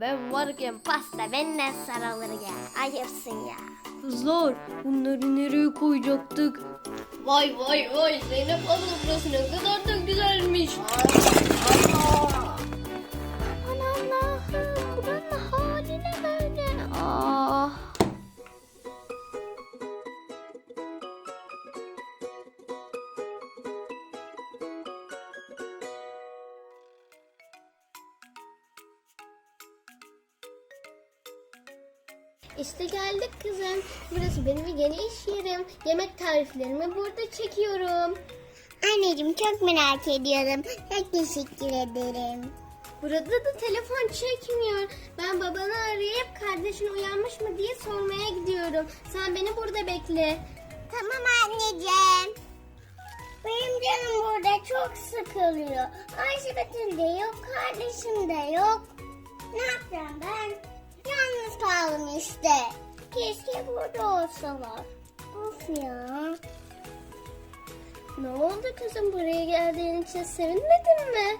ben varken Pasta benden sarılır ya. Ayıpsın ya. kızlar bunları nereye koyacaktık? Vay vay vay Zeynep abla burası ne kadar da güzelmiş. Aman İşte geldik kızım. Burası benim yeni iş yerim. Yemek tariflerimi burada çekiyorum. Anneciğim çok merak ediyorum. Çok teşekkür ederim. Burada da telefon çekmiyor. Ben babanı arayıp kardeşin uyanmış mı diye sormaya gidiyorum. Sen beni burada bekle. Tamam anneciğim. Benim canım burada çok sıkılıyor. Ayşe de yok, kardeşim de yok. Ne yapacağım ben? Kaldım işte. Keşke burada olsalar. Of ya. Ne oldu kızım buraya geldiğin için sevinmedin mi?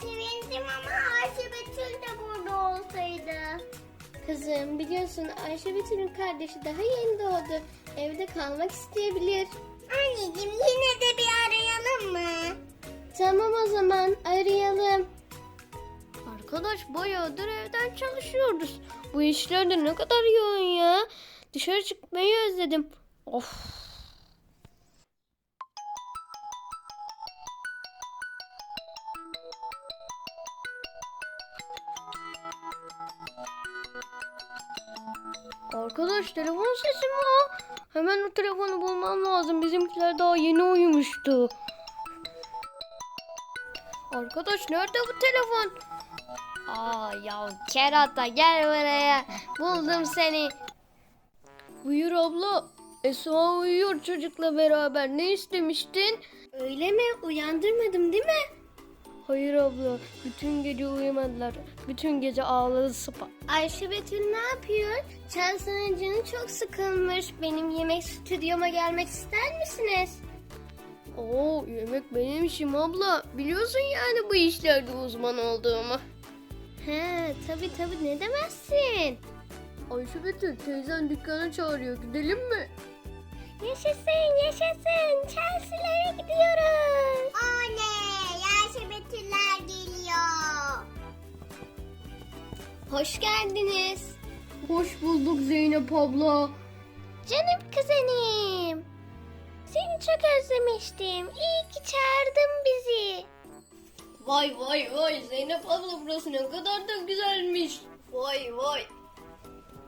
Sevindim ama Ayşe Betül de burada olsaydı. Kızım biliyorsun Ayşe Betül'ün kardeşi daha yeni doğdu. Evde kalmak isteyebilir. Anneciğim yine de bir arayalım mı? Tamam o zaman arayalım. Arkadaş bayağıdır evden çalışıyoruz. Bu işlerde ne kadar yoğun ya. Dışarı çıkmayı özledim. Of. Arkadaş telefon sesi mi o? Hemen o telefonu bulmam lazım. Bizimkiler daha yeni uyumuştu. Arkadaş nerede bu telefon? Aa ya kerata gel buraya. Buldum seni. Buyur abla. Esma uyuyor çocukla beraber. Ne istemiştin? Öyle mi? Uyandırmadım değil mi? Hayır abla. Bütün gece uyumadılar. Bütün gece ağladı sıpa. Ayşe Betül ne yapıyor? Chelsea'nin canı çok sıkılmış. Benim yemek stüdyoma gelmek ister misiniz? Oo yemek benim işim abla. Biliyorsun yani bu işlerde uzman olduğumu. He tabi tabi ne demezsin. Ayşe Betül teyzen dükkana çağırıyor gidelim mi? Yaşasın yaşasın Chelsea'lere gidiyoruz. Oley! Ayşe Betüller geliyor. Hoş geldiniz. Hoş bulduk Zeynep abla. Canım kuzenim. Seni çok özlemiştim. İyi ki çağırdın bizi. Vay vay vay Zeynep abla burası ne kadar da güzelmiş. Vay vay.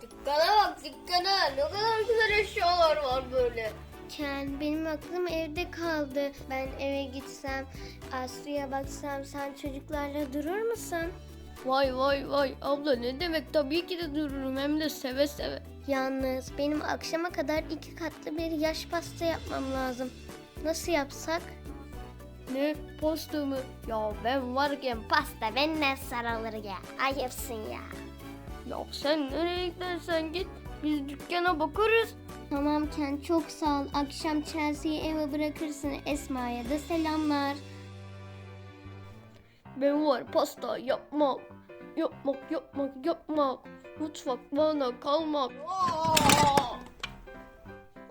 Dükkana bak dükkana ne kadar güzel eşyalar var böyle. Ken benim aklım evde kaldı. Ben eve gitsem, Aslı'ya baksam sen çocuklarla durur musun? Vay vay vay abla ne demek tabii ki de dururum hem de seve seve. Yalnız benim akşama kadar iki katlı bir yaş pasta yapmam lazım. Nasıl yapsak? Ne posta mı? Ya ben varken Pasta benden sarılır ya. Ayıpsın ya. ya sen nereye gidersen git biz dükkana bakarız. Tamam Ken çok sağ ol. Akşam Chelsea'yi eve bırakırsın. Esma'ya da selamlar. Ben var pasta yapmak. Yapmak yapmak yapmak. Mutfak bana kalmak. Aa!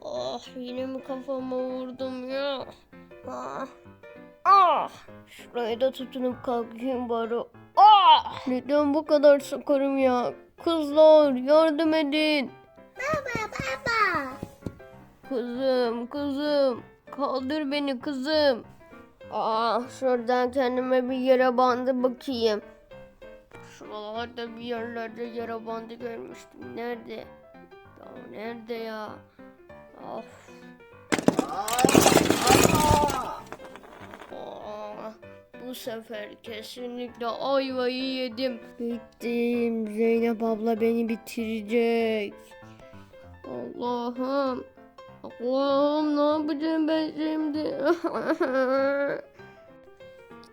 Ah yine mi kafama vurdum ya? Ah. Ah. Şuraya da tutunup kalkayım bari. Ah. Neden bu kadar sakarım ya? Kızlar yardım edin. Baba baba. Kızım kızım. Kaldır beni kızım. Ah şuradan kendime bir yere bandı bakayım. Şuralarda bir yerlerde yere bandı görmüştüm. Nerede? Ya nerede ya? Of. Ah, bu sefer kesinlikle ayvayı yedim. Bittim. Zeynep abla beni bitirecek. Allah'ım. Allah'ım ne yapacağım ben şimdi?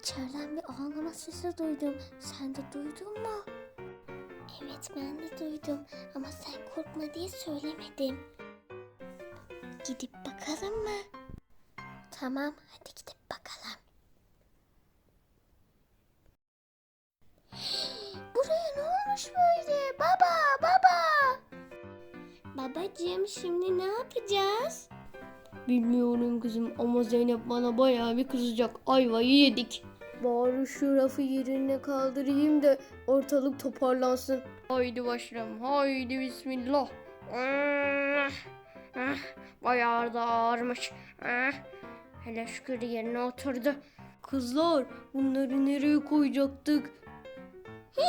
İçeriden bir ağlama sesi duydum. Sen de duydun mu? Evet ben de duydum ama sen korkma diye söylemedim. Gidip bakalım mı? Tamam hadi gidip babacığım şimdi ne yapacağız? Bilmiyorum kızım ama Zeynep bana bayağı bir kızacak. Ayvayı yedik. Bari şu rafı yerine kaldırayım da ortalık toparlansın. Haydi başlayalım. Haydi bismillah. Ah, ah, Bayağı da ağırmış. Ah, Hele şükür yerine oturdu. Kızlar bunları nereye koyacaktık?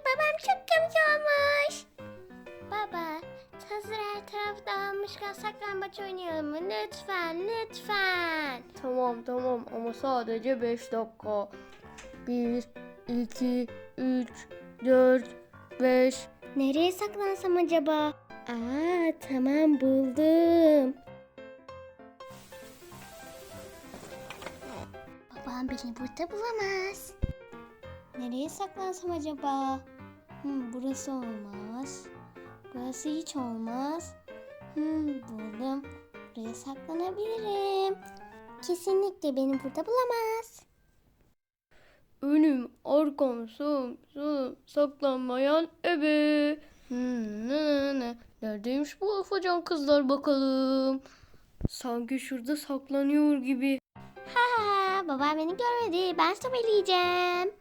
Babam çok komik olmuş. Baba, hazır her taraf dağılmışken saklambaç oynayalım mı? Lütfen, lütfen. Tamam tamam ama sadece 5 dakika. 1, 2, 3, 4, 5. Nereye saklansam acaba? Aa, tamam buldum. Babam beni burada bulamaz. Nereye saklansam acaba? Hmm, burası olmaz. Burası hiç olmaz. Hmm, buldum. Buraya saklanabilirim. Kesinlikle beni burada bulamaz. Önüm, arkam, sağım, solum, saklanmayan ebe. Hmm, ne, ne, ne. Neredeymiş bu afacan kızlar bakalım. Sanki şurada saklanıyor gibi. Ha ha babam beni görmedi. Ben sobeleyeceğim.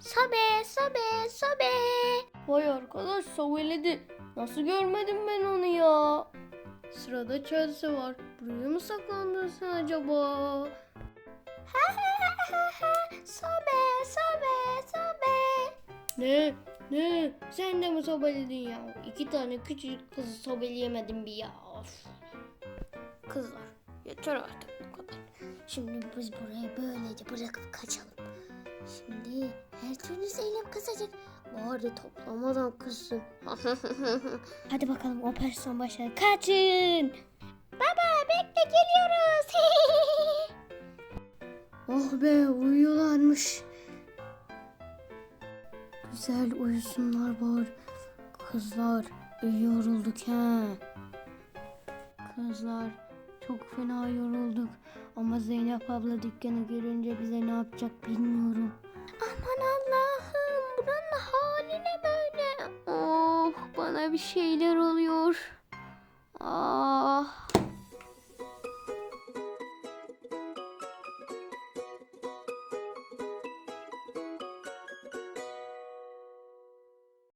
Sobe, sobe, sobe. Vay arkadaş söyledi. Nasıl görmedim ben onu ya? Sırada Chelsea var. Buraya mı saklandın sen acaba? Sobe, sobe, sobe. Ne? Ne? Sen de mi sobeledin ya? İki tane küçücük kızı sobeleyemedim bir ya. Of. Kızlar yeter artık bu kadar. Şimdi biz burayı böylece bırakıp kaçalım. Şimdi her türlü Zeynep kızacak. Bari toplamadan kızsın. Hadi bakalım operasyon başladı. Kaçın. Baba bekle geliyoruz. oh be uyuyorlarmış. Güzel uyusunlar bari. Kızlar yorulduk ha. Kızlar çok fena yorulduk. Ama Zeynep abla dükkanı görünce bize ne yapacak bilmiyorum. Bir şeyler oluyor. Ah.